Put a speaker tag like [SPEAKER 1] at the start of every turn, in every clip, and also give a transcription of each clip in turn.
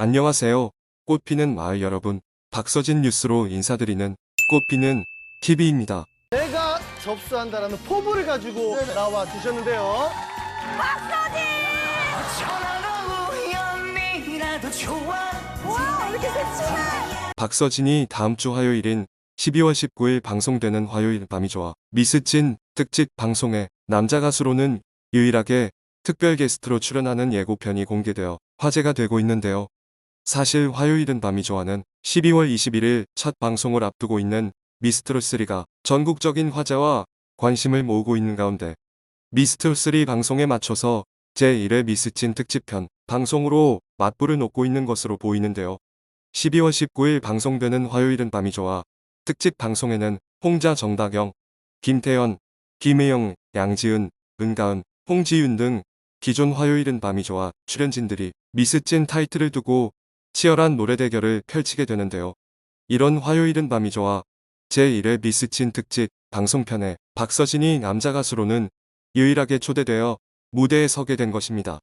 [SPEAKER 1] 안녕하세요. 꽃피는 마을 여러분. 박서진 뉴스로 인사드리는 꽃피는 TV입니다.
[SPEAKER 2] 내가 접수한다라는 포부를 가지고 나와 주셨는데요.
[SPEAKER 3] 와, 이렇게 새침해.
[SPEAKER 1] 박서진이 다음 주 화요일인 12월 19일 방송되는 화요일 밤이 좋아 미스찐 특집 방송에 남자 가수로는 유일하게 특별 게스트로 출연하는 예고편이 공개되어 화제가 되고 있는데요. 사실 화요일은 밤이 좋아는 12월 21일 첫 방송을 앞두고 있는 미스트롯3가 전국적인 화제와 관심을 모으고 있는 가운데 미스트롯3 방송에 맞춰서 제1회 미스찐 특집편 방송으로 맞불을 놓고 있는 것으로 보이는데요. 12월 19일 방송되는 화요일은 밤이 좋아 특집 방송에는 홍자 정다경, 김태현, 김혜영, 양지은, 은가은, 홍지윤 등 기존 화요일은 밤이 좋아 출연진들이 미스찐 타이틀을 두고 치열한 노래 대결을 펼치게 되는데요. 이런 화요일은 밤이 좋아 제1회 미스찐 특집 방송편에 박서진이 남자 가수로는 유일하게 초대되어 무대에 서게 된 것입니다.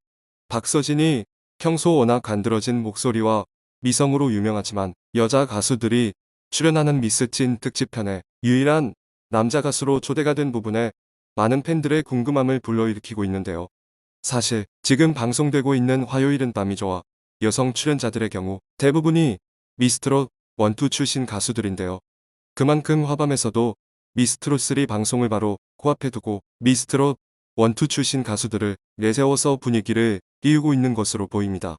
[SPEAKER 1] 박서진이 평소 워낙 간드러진 목소리와 미성으로 유명하지만 여자 가수들이 출연하는 미스찐 특집편에 유일한 남자 가수로 초대가 된 부분에 많은 팬들의 궁금함을 불러일으키고 있는데요. 사실 지금 방송되고 있는 화요일은 밤이 좋아 여성 출연자들의 경우 대부분이 미스트롯 원투 출신 가수들인데요. 그만큼 화밤에서도 미스트롯 3 방송을 바로 코앞에 두고 미스트롯 원투 출신 가수들을 내세워서 분위기를 띄우고 있는 것으로 보입니다.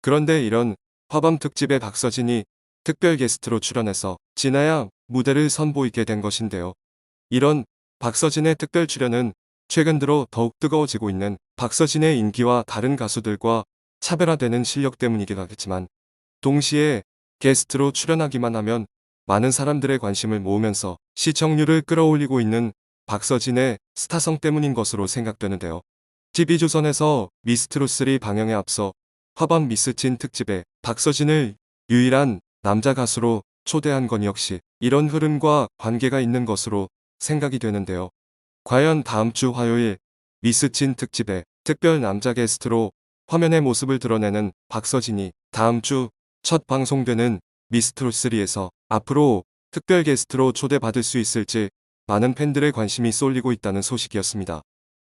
[SPEAKER 1] 그런데 이런 화밤 특집에 박서진이 특별 게스트로 출연해서 지나야 무대를 선보이게 된 것인데요. 이런 박서진의 특별 출연은 최근 들어 더욱 뜨거워지고 있는 박서진의 인기와 다른 가수들과 차별화되는 실력 때문이기도 하겠지만 동시에 게스트로 출연하기만 하면 많은 사람들의 관심을 모으면서 시청률을 끌어올리고 있는 박서진의 스타성 때문인 것으로 생각되는데요. TV조선에서 미스트롯3 방영에 앞서 화밤 미스친 특집에 박서진을 유일한 남자 가수로 초대한 건 역시 이런 흐름과 관계가 있는 것으로 생각이 되는데요. 과연 다음 주 화요일 미스친 특집에 특별 남자 게스트로 화면의 모습을 드러내는 박서진이 다음 주 첫 방송되는 미스트롯3에서 앞으로 특별 게스트로 초대받을 수 있을지 많은 팬들의 관심이 쏠리고 있다는 소식이었습니다.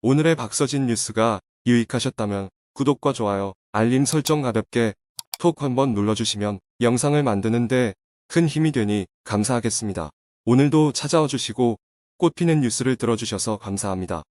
[SPEAKER 1] 오늘의 박서진 뉴스가 유익하셨다면 구독과 좋아요, 알림 설정 가볍게 톡 한번 눌러주시면 영상을 만드는데 큰 힘이 되니 감사하겠습니다. 오늘도 찾아와 주시고 꽃피는 뉴스를 들어주셔서 감사합니다.